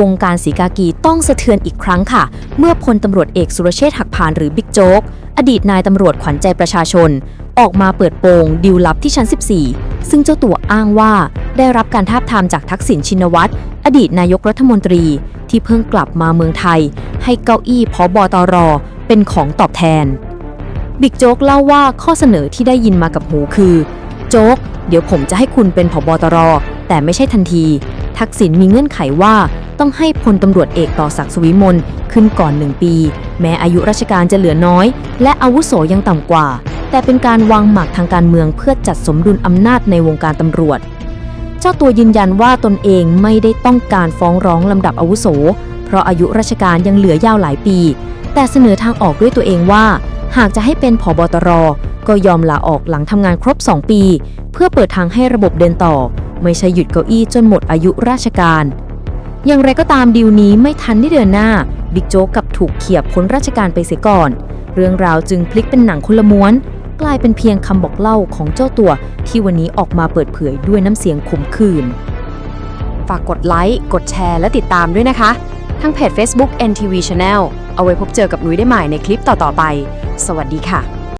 วงการสีกากีต้องสะเทือนอีกครั้งค่ะ เมื่อพลตำรวจเอกสุรเชษฐ์หักพานหรือบิ๊กโจ๊ก อดีตนายตำรวจขวัญใจประชาชน ออกมาเปิดโปงดิวลับที่ชั้น 14 ซึ่งเจ้าตัวอ้างว่าได้รับการทาบทามจากทักษิณชินวัตรอดีตนายกรัฐมนตรีที่เพิ่งกลับมาเมืองไทย ให้เก้าอี้พบตรเป็นของตอบแทน บิ๊กโจ๊กเล่าว่าข้อเสนอที่ได้ยินมากับหูคือ โจ๊ก เดี๋ยวผมจะให้คุณเป็นผบตร แต่ไม่ใช่ทันที ทักษิณมีเงื่อนไขว่า ต้องให้พลตำรวจเอกต่อศักดิ์สุวิมลขึ้นก่อนหนึ่งปี แม้อายุราชการจะเหลือน้อย และอาวุโสยังต่ำกว่า แต่เป็นการวางหมากทางการเมืองเพื่อจัดสมดุลอำนาจในวงการตำรวจ เจ้าตัวยืนยันว่าตนเองไม่ได้ต้องการฟ้องร้องลำดับอาวุโส เพราะอายุราชการยังเหลือยาวหลายปี แต่เสนอทางออกด้วยตัวเองว่า หากจะให้เป็นผบตร ก็ยอมลาออกหลังทำงานครบ 2 ปี เพื่อเปิดทางให้ระบบเดินต่อ ไม่ใช่หยุดเก้าอี้จนหมดอายุราชการ อย่างไรก็ตามดีลนี้ไม่ทันได้เดินหน้า บิ๊กโจ๊กกับถูกเขียบพ้นราชการไปเสียก่อน เรื่องราวจึงพลิกเป็นหนังคนละม้วน กลายเป็นเพียงคำบอกเล่าของเจ้าตัวที่วันนี้ออกมาเปิดเผยด้วยน้ำเสียงขมขื่นฝากกดไลค์ กดแชร์ และติดตามด้วยนะคะ ทั้งเพจ Facebook NTV Channel เอาไว้พบเจอกับนุ้ยได้ใหม่ในคลิปต่อๆไป สวัสดีค่ะ